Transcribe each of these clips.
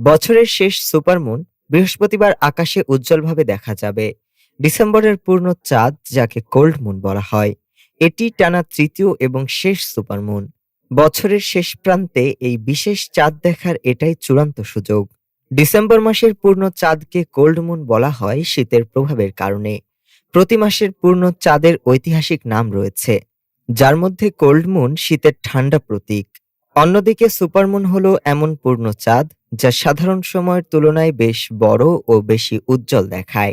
বছরের শেষ সুপারমুন বৃহস্পতিবার আকাশে উজ্জ্বলভাবে দেখা যাবে। ডিসেম্বরের পূর্ণ চাঁদ, যাকে কোল্ড মুন বলা হয়, এটি টানা তৃতীয় এবং শেষ সুপারমুন বছরের শেষ প্রান্তে এই বিশেষ চাঁদ দেখার এটাই চূড়ান্ত সুযোগ। ডিসেম্বর মাসের পূর্ণ চাঁদকে কোল্ড মুন বলা হয় শীতের প্রভাবের কারণে। প্রতি মাসের পূর্ণ চাঁদের ঐতিহাসিক নাম রয়েছে, যার মধ্যে কোল্ড মুন শীতের ঠান্ডা প্রতীক। অন্যদিকে সুপারমুন হলো এমন পূর্ণ চাঁদ, যা সাধারণ সময়ের তুলনায় বেশ বড় ও বেশি উজ্জ্বল দেখায়।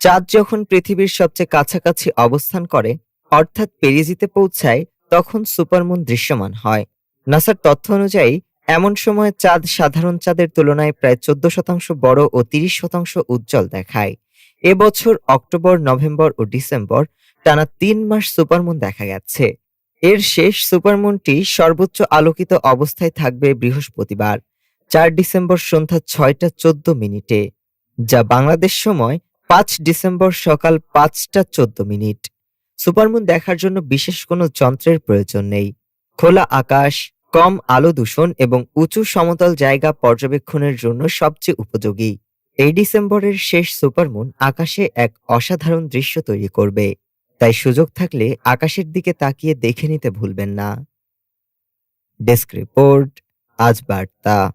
চাঁদ যখন পৃথিবীর সবচেয়ে কাছাকাছি অবস্থান করে, অর্থাৎ পেরিজিতে পৌঁছায়, তখন সুপারমুন দৃশ্যমান হয়। নাসার তথ্য অনুযায়ী, এমন সময় চাঁদ সাধারণ চাঁদের তুলনায় প্রায় চোদ্দ শতাংশ বড় ও তিরিশ শতাংশ উজ্জ্বল দেখায়। এবছর অক্টোবর, নভেম্বর ও ডিসেম্বর টানা তিন মাস সুপারমুন দেখা গেছে। এর শেষ সুপারমুনটি সর্বোচ্চ আলোকিত অবস্থায় থাকবে বৃহস্পতিবার, চার ডিসেম্বর সন্ধ্যা ছয়টা চোদ্দ মিনিটে, যা বাংলাদেশ সময় পাঁচ ডিসেম্বর সকাল পাঁচটা চোদ্দ মিনিট। সুপারমুন দেখার জন্য বিশেষ কোনো যন্ত্রের প্রয়োজন নেই। খোলা আকাশ, কম আলো দূষণ এবং উঁচু সমতল জায়গা পর্যবেক্ষণের জন্য সবচেয়ে উপযোগী। এই ডিসেম্বরের শেষ সুপারমুন আকাশে এক অসাধারণ দৃশ্য তৈরি করবে। তাই সুযোগ থাকলে আকাশের দিকে তাকিয়ে দেখে নিতে ভুলবেন না। ডেস্ক রিপোর্ট আজ বার্তা।